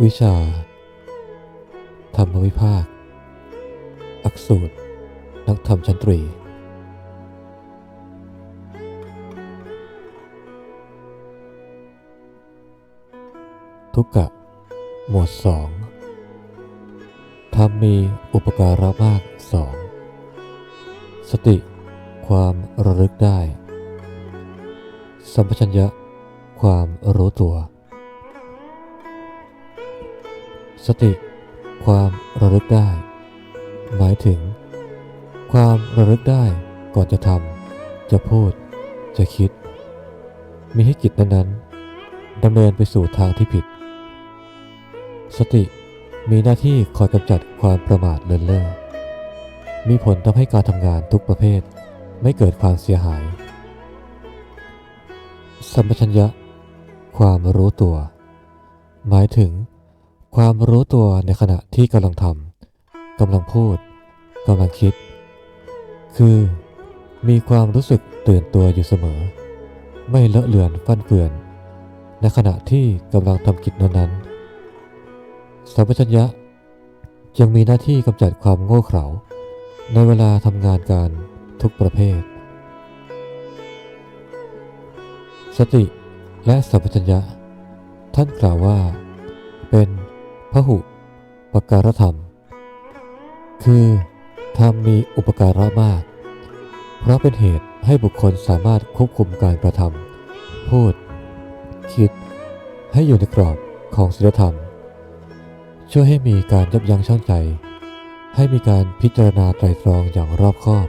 วิชา ธรรมวิภาคอักสูตร นักธรรมชั้นตรี ทุกกะ หมวดสองธรรมมีอุปการะมากสอง สติ ความระลึกได้ สัมปชัญญะ ความรู้ตัว สติ ความระลึกได้ หมายถึง ความระลึกได้ก่อนจะทำจะพูด จะคิด มีให้จิตนั้นๆดำเนินไปสู่ทางที่ผิด สติมีหน้าที่คอยกำจัดความประมาทเลินเล่อมีผลทำให้การทำงานทุกประเภทไม่เกิดความเสียหาย สัมปชัญญะ ความรู้ตัว หมายถึง ความรู้ตัวในขณะที่กำลังทำกำลังพูดกำลังคิด คือ มีความรู้สึกตื่นตัวอยู่เสมอ ไม่เลอะเลือนฟั่นเฟือน ในขณะที่กำลังทำกิจนั้นๆสัมปชัญญะยังมีหน้าที่กำจัดความโง่เขลาในเวลาทำงานการทุกประเภท สติและสัมปชัญญะ ท่านกล่าวว่าเป็น พหุปการธรรม คือธรรมมีอุปการะมาก เพราะเป็นเหตุให้บุคคลสามารถควบคุมการกระทำพูด คิด ให้อยู่ในกรอบของศีลธรรม ช่วยให้มีการยับยั้งชั่งใจ ให้มีการพิจารณาไตรตรองอย่างรอบคอบ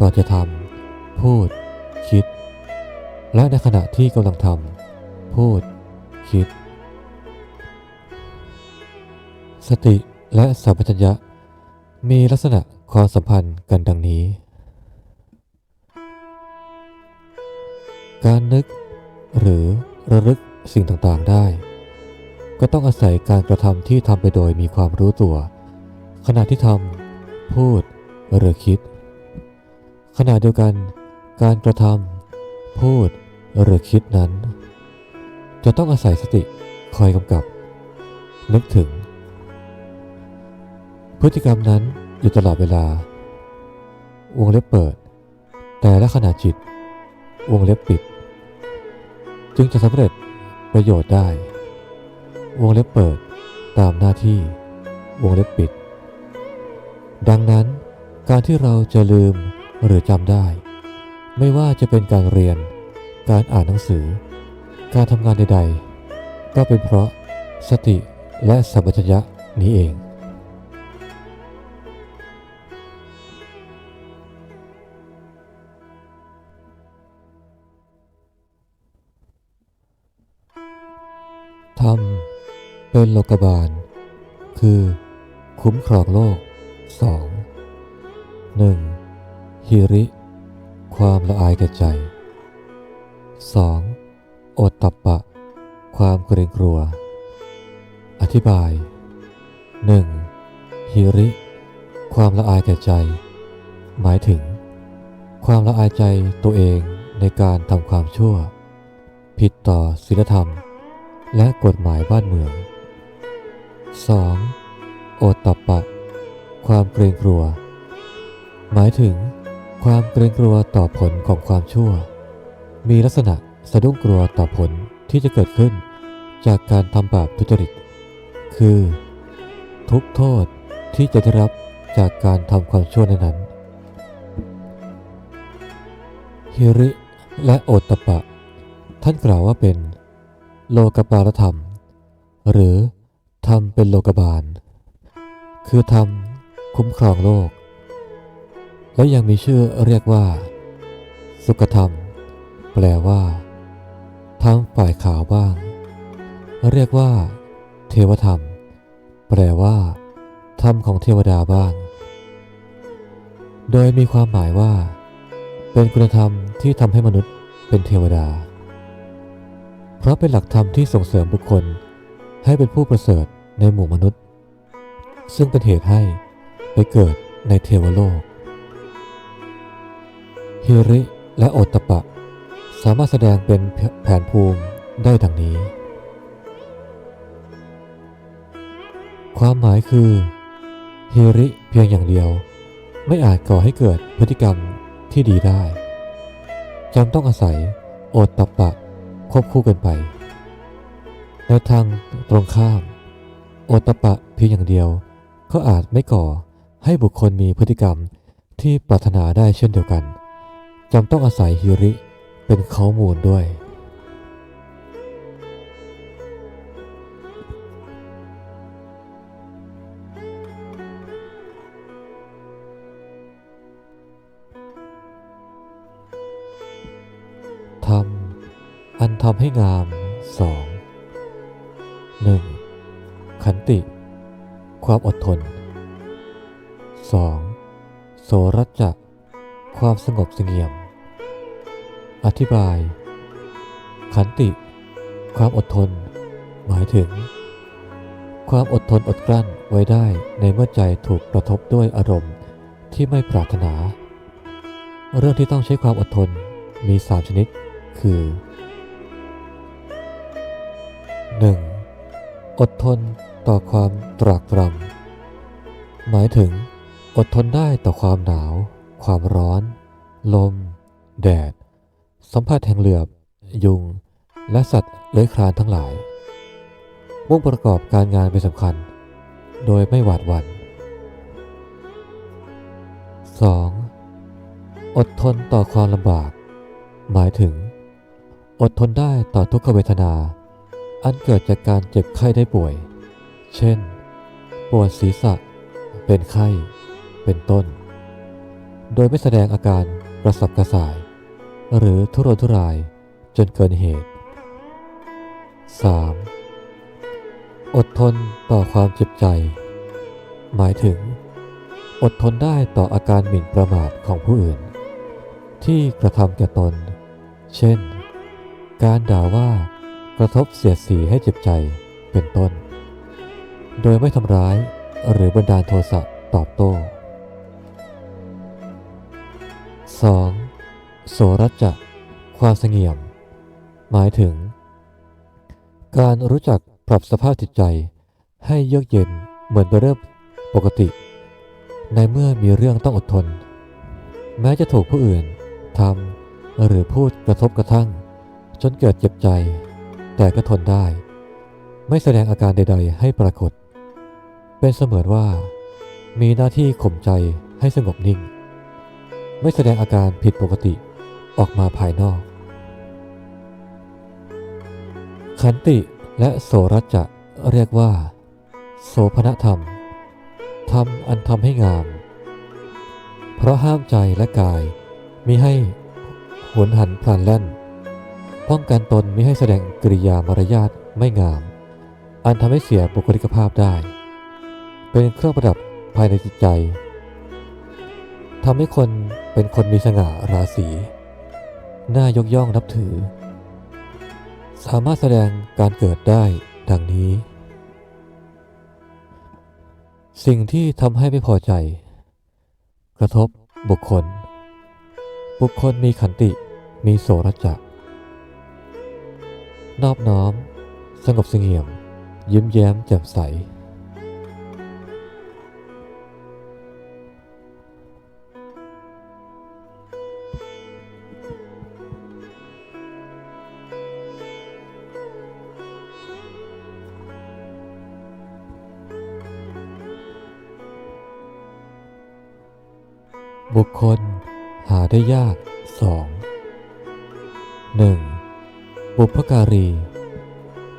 ก่อนจะทำพูด คิด และในขณะที่กำลังทำพูด คิด สติและสัมปชัญญะ มีลักษณะความสัมพันธ์กันดังนี้ การนึกหรือระลึกสิ่งต่างๆได้ ก็ต้องอาศัยการกระทำที่ทำไปโดยมีความรู้ตัว ขณะที่ทำพูดหรือคิด ขณะเดียวกัน การกระทำพูดหรือคิดนั้น จะต้องอาศัยสติคอยกำกับ นึกถึง พฤติกรรมนั้นอยู่ตลอดเวลา วงเล็บเปิด แต่ละขณะจิต วงเล็บปิด จึงจะสำเร็จประโยชน์ได้ วงเล็บเปิดตามหน้าที่ วงเล็บปิด ดังนั้นการที่เราจะลืมหรือจำได้ ไม่ว่าจะเป็นการเรียน การอ่านหนังสือ การทำงานใด ๆ ก็เป็นเพราะสติและสัมปชัญญะนี้เอง รรม เป็นโลกบาล คือ คุ้มครองโลก 2. 1. ฮิริ ความละอายแก่ใจ 2. โอตตัปปะ ความเกรงกลัว อธิบาย 1. ฮิริ ความละอายแก่ใจ หมายถึง ความละอายใจตัวเองในการทำความชั่ว ผิดต่อศีลธรรม และกฎหมายบ้านเมือง 2. โอตตปะ ความเกรงกลัว หมายถึง ความเกรงกลัวต่อผลของความชั่ว มีลักษณะสะดุ้งกลัวต่อผลที่จะเกิดขึ้น จากการทำบาปทุจริต คือ ทุกโทษที่จะได้รับจากการทำความชั่วนั้นฮิริและโอตตปปะ ท่านกล่าวว่าเป็น โลกบาลธรรม หรือธรรมเป็นโลกบาล คือธรรมคุ้มครองโลก และยังมีชื่อเรียกว่า สุขธรรม แปลว่าธรรมฝ่ายขาวบ้าง เรียกว่า เทวธรรม แปลว่าธรรมของเทวดาบ้าง โดยมีความหมายว่า เป็นคุณธรรมที่ทำให้มนุษย์เป็นเทวดา เพราะเป็นหลักธรรมที่ส่งเสริมบุคคล ให้เป็นผู้ประเสริฐในหมู่มนุษย์ ซึ่งเป็นเหตุให้ไปเกิดในเทวโลกฮิริและโอตตปปะ สามารถแสดงเป็นแผนภูมิได้ดังนี้ ความหมายคือฮิริเพียงอย่างเดียว ไม่อาจก่อให้เกิดพฤติกรรมที่ดีได้จำต้องอาศัยโอตตปปะ ควบคู่กันไปแนวทางตรงข้าม โอตตปปะเพียงอย่างเดียว ก็อาจไม่ก่อให้บุคคลมีพฤติกรรมที่ปรารถนาได้เช่นเดียวกันจำต้องอาศัยฮิริเป็นข้อมูลด้วย ทำ อันทำให้งามสองหนึ่งขันติ ความอดทน 2. โสรัจจะ ความสงบเสงี่ยม อธิบาย ขันติ ความอดทน หมายถึง ความอดทนอดกลั้นไว้ได้ในเมื่อใจถูกกระทบด้วยอารมณ์ที่ไม่ปรารถนา เรื่องที่ต้องใช้ความอดทนมีสามชนิด คือ อดทนต่อความตรากตรำหมายถึง อดทนได้ต่อความหนาว ความร้อน ลม แดด สัมผัสแห่งเหลือบ ยุง และสัตว์เลื้อยคลานทั้งหลาย มุ่งประกอบการงานเป็นสำคัญ โดยไม่หวาดหวั่น 2. อดทนต่อความลำบาก หมายถึง อดทนได้ต่อทุกขเวทนา อันเกิดจากการเจ็บไข้ได้ป่วย เช่น ปวดศีรษะ เป็นไข้ เป็นต้น โดยไม่แสดงอาการกระสับกระส่าย หรือทุรนทุรายจนเกินเหตุ 3. อดทนต่อความเจ็บใจ หมายถึง อดทนได้ต่ออาการหมิ่นประมาทของผู้อื่น ที่กระทำแก่ตน เช่น การด่าว่า กระทบเสียดสีให้เจ็บใจเป็นต้น โดยไม่ทำร้ายหรือบันดาลโทสะตอบโต้ 2. โสรัจจะ ความเสงี่ยม หมายถึง การรู้จักปรับสภาพจิตใจให้เยือกเย็นเหมือนไปเริ่มปกติ ในเมื่อมีเรื่องต้องอดทน แม้จะถูกผู้อื่นทำหรือพูดกระทบกระทั่ง จนเกิดเจ็บใจ แต่ก็ทนได้ ไม่แสดงอาการใด ๆ ให้ปรากฏ เป็นเสมือนว่า มีหน้าที่ข่มใจให้สงบนิ่ง ไม่แสดงอาการผิดปกติออกมาภายนอก ขันติและโสรจจะเรียกว่า โสภณธรรมธรรมอันทำให้งาม เพราะห้ามใจและกายมิให้หวนหันพลันแล่น ป้องกันตนไมิให้แสดงกริยามารยาทไม่งาม อันทำให้เสียบุคลิกภาพได้ เป็นเครื่องประดับภายในจิตใจทำให้คนเป็นคนมีสง่าราศีน่ายกย่องนับถือ สามารถแสดงการเกิดได้ดังนี้ สิ่งที่ทำให้ไม่พอใจ กระทบบุคคล บุคคลมีขันติมีโสรจะ นอบน้อม สงบเสงี่ยม ยิ้มแย้มแจ่มใส บุคคลหาได้ยากสองหนึ่ง บุพการี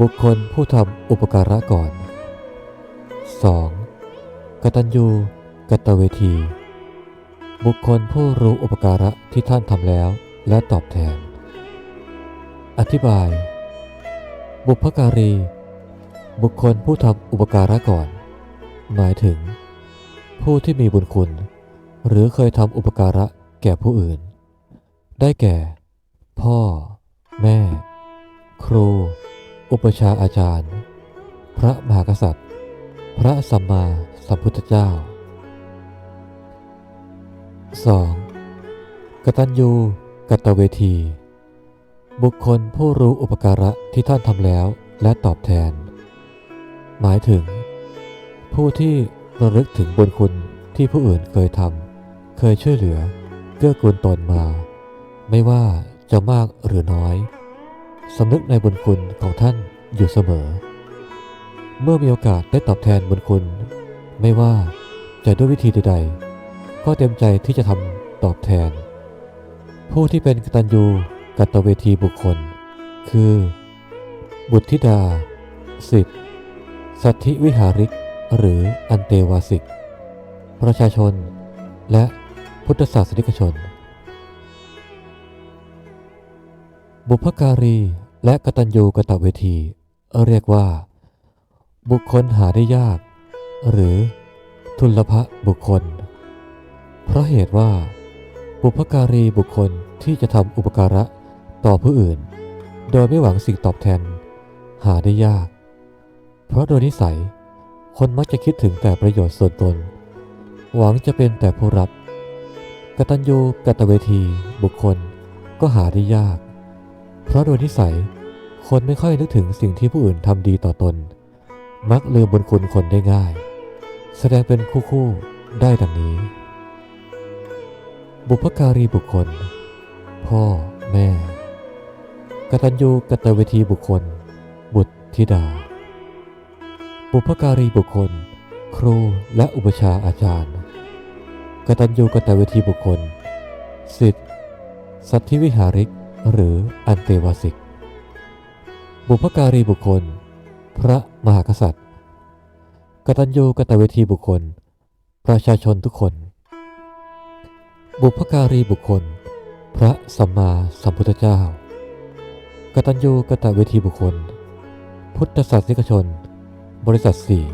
บุคคลผู้ทำอุปการะก่อน 2. กตัญญูกตเวที บุคคลผู้รู้อุปการะที่ท่านทำแล้วและตอบแทน อธิบาย บุพการี บุคคลผู้ทำอุปการะก่อน หมายถึง ผู้ที่มีบุญคุณ หรือเคยทำอุปการะแก่ผู้อื่น ได้แก่ พ่อ แม่ รู อุปชาอาจารย์ พระมหากษัตริย์ พระสัมมาสัมพุทธเจ้า 2. กตัญญูกตเวที บุคคลผู้รู้อุปการะที่ท่านทำแล้วและตอบแทน หมายถึง ผู้ที่ระลึกถึงบุญคุณที่ผู้อื่นเคยทำเคยช่วยเหลือเกื้อกูลตนมา ไม่ว่าจะมากหรือน้อย สำนึกในบุญคุณของท่านอยู่เสมอ เมื่อมีโอกาสได้ตอบแทนบุญคุณ ไม่ว่าจะด้วยวิธีใดๆ ก็เต็มใจที่จะทำตอบแทน ผู้ที่เป็นกตัญญูกตเวทีบุคคล คือ บุตรธิดา สิทธิสัทธิวิหาริก หรืออันเตวาสิก ประชาชน และพุทธศาสนิกชน บุพการีและกตัญญูกตเวที เรียกว่า บุคคลหาได้ยาก หรือทุลภะบุคคล เพราะเหตุว่า บุพการีบุคคลที่จะทำอุปการะต่อผู้อื่น โดยไม่หวังสิ่งตอบแทน หาได้ยาก เพราะโดยนิสัย คนมักจะคิดถึงแต่ประโยชน์ส่วนตน หวังจะเป็นแต่ผู้รับ กตัญญูกตเวทีบุคคลก็หาได้ยาก เพราะโดยนิสัย คนไม่ค่อยนึกถึงสิ่งที่ผู้อื่นทำดีต่อตน มักลืมบุญคุณคนได้ง่าย แสดงเป็นคู่ๆได้ดังนี้ บุพการีบุคคล พ่อแม่ กตัญญูกตเวทีบุคคล บุตรธิดา บุพการีบุคคล ครูและอุปชาอาจารย์ กตัญญูกตเวทีบุคคล สิทธิสัทธิวิหาริก หรืออันเตวาสิก บุพการีบุคคล พระมหากษัตริย์ กตัญญูกตเวทีบุคคล ประชาชนทุกคน บุพการีบุคคล พระสัมมาสัมพุทธเจ้า กตัญญูกตเวทีบุคคล พุทธศาสนิกชน บริษัทสี่